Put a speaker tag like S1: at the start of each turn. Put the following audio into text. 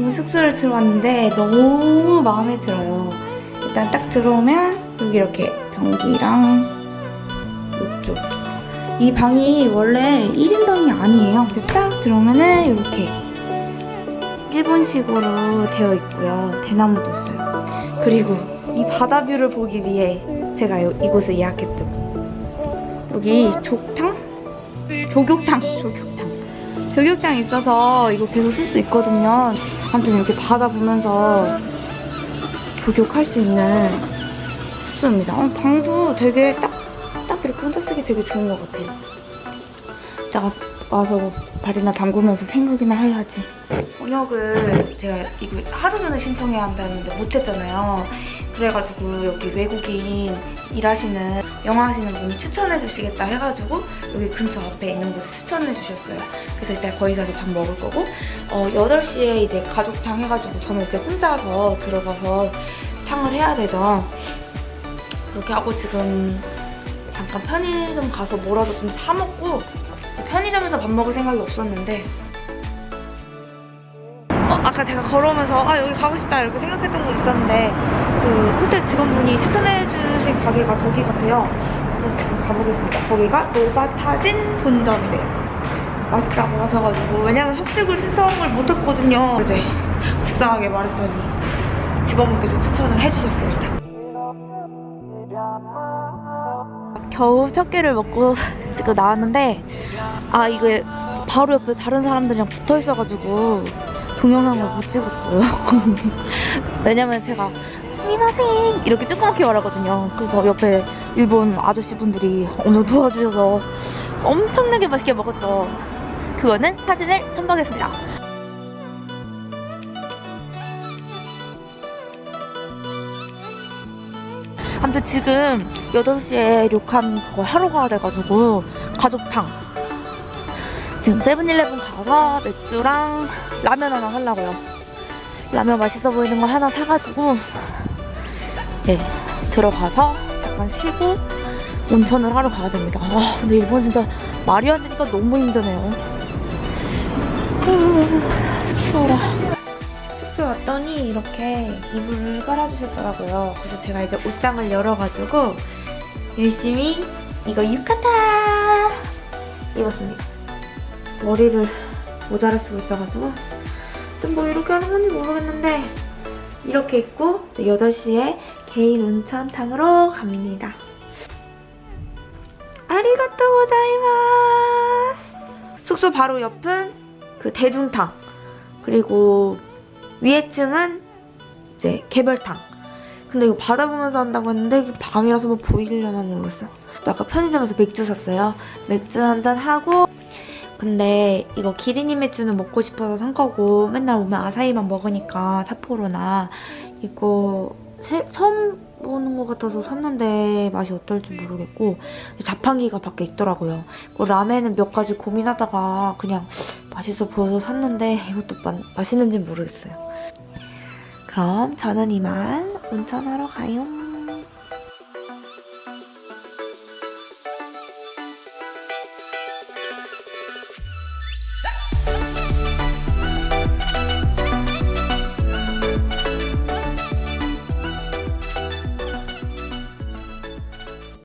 S1: 방금 숙소를 들어왔는데 너무 마음에 들어요. 일단 딱 들어오면 여기 이렇게 변기랑 이쪽. 이 방이 원래 1인 방이 아니에요. 근데 딱 들어오면은 이렇게 일본식으로 되어 있고요. 대나무도 있어요. 그리고 이 바다 뷰를 보기 위해 제가 요- 이곳을 예약했죠. 여기 족탕? 조격탕, 조격탕. 조격탕 있어서 이거 계속 쓸 수 있거든요. 아무튼 이렇게 바다 보면서 조격할 수 있는 숙소입니다. 어, 방도 되게 딱, 딱 이렇게 혼자 쓰기 되게 좋은 것 같아요. 제가 와서 발이나 담그면서 생각이나 해야지. 번역을 제가 이거 하루 전에 신청해야 한다는데 못했잖아요. 그래가지고 여기 외국인 일하시는 영어 하시는 분이 추천해 주시겠다 해가지고 여기 근처 앞에 있는 곳에 추천해 주셨어요. 그래서 이따 거기 가서 밥 먹을 거고 어, 8시에 이제 가족탕 해가지고 저는 이제 혼자서 들어가서 탕을 해야 되죠. 그렇게 하고 지금 잠깐 편의점 가서 뭐라도 좀 사 먹고 편의점에서 밥 먹을 생각이 없었는데 어, 아까 제가 걸어오면서 아 여기 가고 싶다 이렇게 생각했던 거 있었는데 그 호텔 직원분이 추천해 주신 가게가 저기 같아요. 그래서 지금 가보겠습니다. 거기가 노바타진 본점이래요. 맛있다고 하셔가지고 왜냐면 석식을 신청을 못했거든요. 이제 불쌍하게 말했더니 직원분께서 추천을 해주셨습니다. 겨우 첫 끼를 먹고 지금 나왔는데 아 이게 바로 옆에 다른 사람들이랑 붙어 있어가지고 동영상을 못 찍었어요. 왜냐면 제가 스미마생 이렇게 조그맣게 말하거든요. 그래서 옆에 일본 아저씨분들이 엄청 도와주셔서 엄청나게 맛있게 먹었죠. 그거는 사진을 첨부하겠습니다. 아무튼 지금 8시에 료칸 그거 하러 가야 돼가지고 가족탕. 지금 세븐일레븐 가서 맥주랑 라면 하나 사려고요. 라면 맛있어 보이는 거 하나 사가지고 네 들어가서 잠깐 쉬고 온천을 하러 가야 됩니다. 와 근데 일본 진짜 말이 안 되니까 너무 힘드네요. 추워라 숙소 왔더니 이렇게 이불을 깔아주셨더라고요. 그래서 제가 이제 옷장을 열어가지고 열심히 이거 유카타 입었습니다. 머리를 모자를 쓰고 있어가지고 좀뭐 이렇게 하는 건지 모르겠는데 이렇게 입고 8시에 개인 온천탕으로 갑니다. 아리가또 고자이마스 숙소 바로 옆은 그 대중탕 그리고 위에 층은 이제 개별탕. 근데 이거 바다 보면서 한다고 했는데 밤이라서 뭐 보이려나 모르겠어요. 또 아까 편의점에서 맥주 샀어요. 맥주 한 잔 하고 근데 이거 기리니 맥주는 먹고 싶어서 산 거고 맨날 오면 아사히만 먹으니까 삿포로나 이거 새- 처음 보는 것 같아서 샀는데 맛이 어떨지 모르겠고 자판기가 밖에 있더라고요. 그 라멘은 몇 가지 고민하다가 그냥 맛있어 보여서 샀는데 이것도 마, 맛있는지 모르겠어요. 그럼 저는 이만 온천하러 가요.